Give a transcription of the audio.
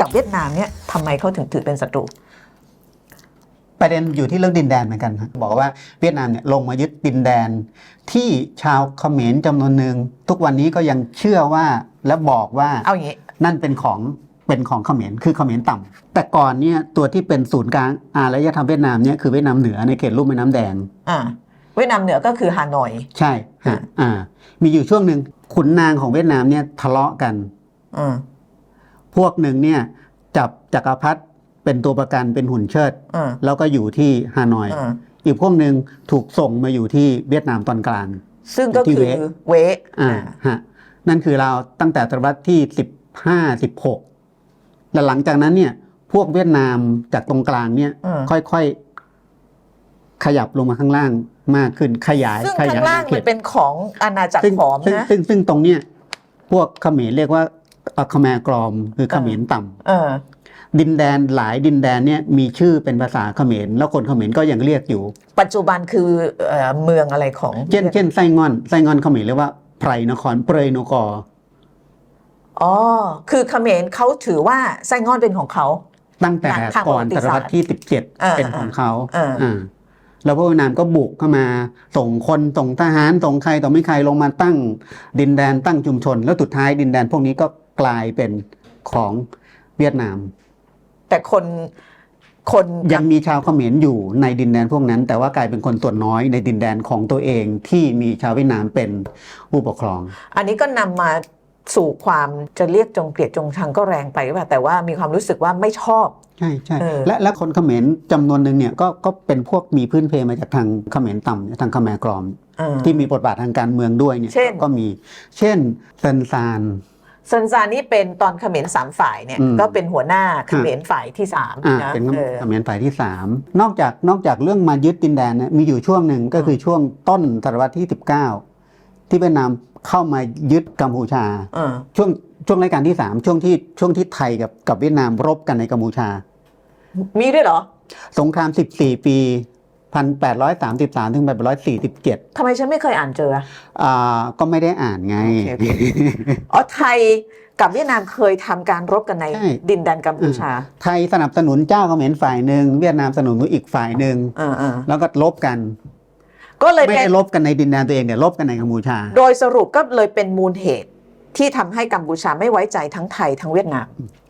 กับเวียดนามเนี่ยทำไมเขาถึงถือเป็นศัตรูประเด็นอยู่ที่เรื่องดินแดนเหมือนกันครับบอกว่าเวียดนามเนี่ยลงมายึดดินแดน ที่ชาวเขมรจำนวนหนึ่งทุกวันนี้ก็ยังเชื่อว่าและบอกว่าเอาอย่างนี้นั่นเป็นของเป็นของเขมรคือเขมรต่ำแต่ก่อนเนี่ยตัวที่เป็นศูนย์กลางอารยธรรมเวียดนามเนี่ยคือเวียดนามเหนือในเขตลุ่มแม่น้ำแดงอ่าเวียดนามเหนือก็คือฮานอย ใช่ฮะอ่า มีอยู่ช่วงหนึ่งขุนนางของเวียดนามเนี่ยทะเลาะกัน อืม พวกหนึ่งเนี่ยจับจักรพรรดิเป็นตัวประกันเป็นหุ่นเชิดอืมแล้วก็อยู่ที่ฮานอยอืมอีกพวกหนึ่งถูกส่งมาอยู่ที่เวียดนามตอนกลาง ซึ่งก็ที่คือเวเวอ่าฮะนั่นคือเราวตั้งแต่ศตวรรษที่สิบห้าสิบหกและหลังจากนั้นเนี่ยพวกเวียดนามจากตรงกลางเนี่ยอืมค่อยๆ ขยับลงมาข้างล่างมากขึ้นขยายซึ่งขข้ายางยล่างเขมันตเป็นของอาณาจักรซึ่งขอมซึ่งนะ ซึ่งซึ่งตรงเนี้ยพวกเขมรเรียกว่า อัคแมร์กรอมคือเขมรต่ำเออดินแดนหลายดินแดนเนี่ยมีชื่อเป็นภาษาเขมรแล้วคนเขมรก็ยังเรียกอยู่ ปัจจุบันคือเอ่อเมืองอะไรของ เช่นเช่นไส้งอนไส้งอนเขมรเรียกว่าไพรนครเปรยนกออ๋อคือเขมรเขาถือว่าไส้งอนเป็นของเขาตั้งแต่ทางก่อนประวัติศตศาสวตร์รรษที่อ่า17เป็นของเขาอ่าอ่าแล้วพวกเวียดนามก็บุกเข้ามาส่งคนส่งทหารส่งใครต่อไม่ใครลงมาตั้ง ดินแดนตั้งชุมชน แล้วสุดท้ายดินแดนพวกนี้ก็ กลายเป็นของเวียดนาม แต่คนคนยังมีชาวเขมรอยู่ในดินแดนพวกนั้น แต่ว่ากลายเป็นคนส่วนน้อยในดินแดนของตัวเองที่มีชาวเวียดนามเป็นผู้ปกครอง อันนี้ก็นำมาสู่ความจะเรียกจงเกลียดจงชังก็แรงไปหรือเปล่าแต่ว่ามีความรู้สึกว่าไม่ชอบ ใช่ใช่เออและและคนเขมรจำนวนหนึ่งเนี่ยก็ก็เป็นพวกมีพื้นเพมาจากทางเขมรต่ำเนี่ยทางเขมรกรอมเออที่มีบทบาททางการเมืองด้วยเนี่ยเช่นก็มี เช่นเซนซาน ซันซานี่เป็นตอนเขมรสามฝ่ายเนี่ยอืมก็เป็นหัวหน้าเขมรฝ่ายที่สามอ่านะเป็นเออ เขมรฝ่ายที่สามนอกจากนอกจากเรื่องมายึดดินแดนเนี่ยมีอยู่ช่วงหนึ่งก็คือช่วงต้นศตวรรษที่ 19 ที่เวียดนามเข้ามายึดกัมพูชา เออช่วงช่วงรายการที่3ช่วงที่ช่วงที่ไทยกับกับเวียดนามรบกันในกัมพูชา มีด้วยเหรอ สงคราม 14 ปี 1833ถึง1847ทำไมฉันไม่เคยอ่านเจออะอ่าก็ไม่ได้อ่านไง โอเคโอเค อ๋อไทยกับเวียดนามเคยทำการรบกันในใช่ ดินแดนกัมพูชาไทยสนับสนุนเจ้าเขมรฝ่ายหนึ่งเวียดนามสนับสนุนอีกฝ่ายหนึ่งเออเออแล้วก็ลบกัน ก็เลยไม่เป็น ได้ลบกันในดินแดนตัวเองแต่ลบกันในกัมพูชา โดยสรุปก็เลยเป็นมูลเหตุที่ทำให้กัมพูชาไม่ไว้ใจทั้งไทยทั้งเวียดนาม